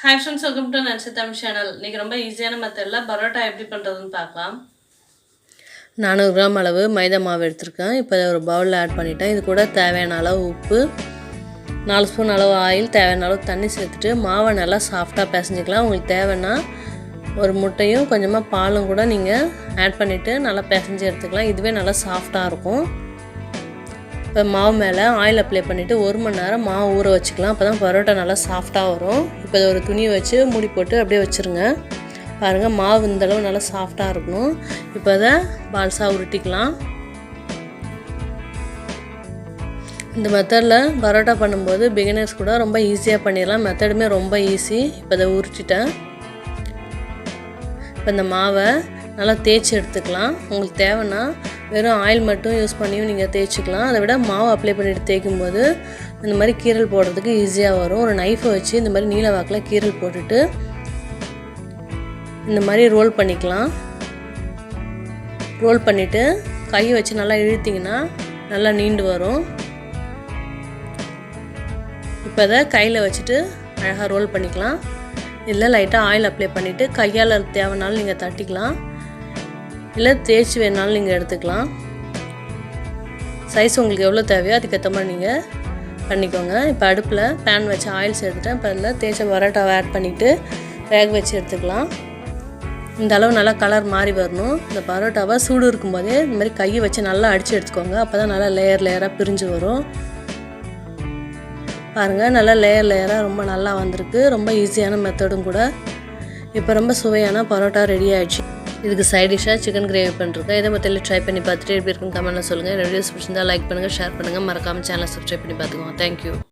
Hi friends welcome to Nancy Tamil channel இன்னைக்கு ரொம்ப ஈஸியான மெத்தடில் பரோட்டா எப்படி பண்ணுறதுன்னு பார்க்கலாம். நானூறு கிராம் அளவு மைதா மாவு எடுத்திருக்கேன். இப்போ ஒரு பவுலில் ஆட் பண்ணிட்டேன். இது கூட தேவையான அளவு உப்பு நாலு ஸ்பூன் அளவு ஆயில் தேவையான அளவு தண்ணி சேர்த்துட்டு மாவை நல்லா சாஃப்டாக பிசைஞ்சிக்கலாம். உங்களுக்கு தேவைன்னா ஒரு முட்டையும் கொஞ்சமாக பாலும் கூட நீங்கள் ஆட் பண்ணிவிட்டு நல்லா பிசைஞ்சு எடுத்துக்கலாம். இதுவே நல்லா சாஃப்டாக இருக்கும். இப்போ மாவு மேலே ஆயில் அப்ளை பண்ணிவிட்டு ஒரு மணி நேரம் மாவு ஊற வச்சுக்கலாம். அப்போ தான் பரோட்டா நல்லா சாஃப்டாக வரும். இப்போ ஒரு துணி வச்சு மூடி போட்டு அப்படியே வச்சுருங்க. பாருங்கள் மாவு இந்தளவு நல்லா சாஃப்டாக இருக்கணும். இப்போ அதை பால்ஸாக உருட்டிக்கலாம். இந்த மெத்தடில் பரோட்டா பண்ணும்போது பிகினர்ஸ் கூட ரொம்ப ஈஸியாக பண்ணிடலாம். மெத்தடுமே ரொம்ப ஈஸி இப்போ அதை உருட்டிட்டேன். இப்போ இந்த மாவை நல்லா தேய்ச்சி எடுத்துக்கலாம். உங்களுக்கு தேவைன்னா வெறும் ஆயில் மட்டும் யூஸ் பண்ணியும் நீங்கள் தேய்ச்சிக்கலாம். அதை விட மாவு அப்ளை பண்ணிட்டு தேய்க்கும் போது இந்த மாதிரி கீரல் போடுறதுக்கு ஈஸியாக வரும். ஒரு நைஃபை வச்சு இந்த மாதிரி நீல வாக்கில் கீரல் போட்டுட்டு இந்த மாதிரி ரோல் பண்ணிக்கலாம். ரோல் பண்ணிவிட்டு கையை வச்சு நல்லா இழுத்திங்கன்னா நல்லா நீண்டு வரும். இப்போ அதை கையில் வச்சுட்டு அழகாக ரோல் பண்ணிக்கலாம். இல்லை லைட்டாக ஆயில் அப்ளை பண்ணிவிட்டு கையால் தேவைனாலும் நீங்கள் தட்டிக்கலாம். இல்லை தேய்ச்சி வேணாலும் நீங்கள் எடுத்துக்கலாம். சைஸ் உங்களுக்கு எவ்வளோ தேவையோ அதுக்கேற்ற மாதிரி நீங்கள் பண்ணிக்கோங்க. இப்போ அடுப்பில் பேன் வச்சு ஆயில் சேர்த்துட்டேன். இப்போ அதில் தேய்ச்ச பரோட்டாவை ஆட் பண்ணிவிட்டு வேக வச்சு எடுத்துக்கலாம். இந்த அளவு நல்லா கலர் மாறி வரணும். இந்த பரோட்டாவை சூடு இருக்கும்போதே இந்த மாதிரி கையை வச்சு நல்லா அடித்து எடுத்துக்கோங்க. அப்போ தான் நல்லா லேயர் லேயராக பிரிஞ்சு வரும். பாருங்கள் நல்லா லேயர் லேயராக ரொம்ப நல்லா வந்திருக்கு. ரொம்ப ஈஸியான மெத்தடும் கூட. இப்போ ரொம்ப சுவையான பரோட்டா ரெடி ஆயிடுச்சு. இதுக்கு சைட் டிஷ்ஷாக சிக்கன் கிரேவி பண்ணிருக்கேன் இதை மொத்தம் ட்ரை பண்ணி பார்த்துட்டு எப்படி இருக்குன்னு கமெண்ட்டில் சொல்லுங்கள் வீடியோஸ் பிடிச்சிருந்தா லைக் பண்ணுங்கள் ஷேர் பண்ணுங்கள் மறக்காமல் சேனலை சப்ஸ்கிரைப் பண்ணி பார்த்துக்கோங்க. தேங்க்யூ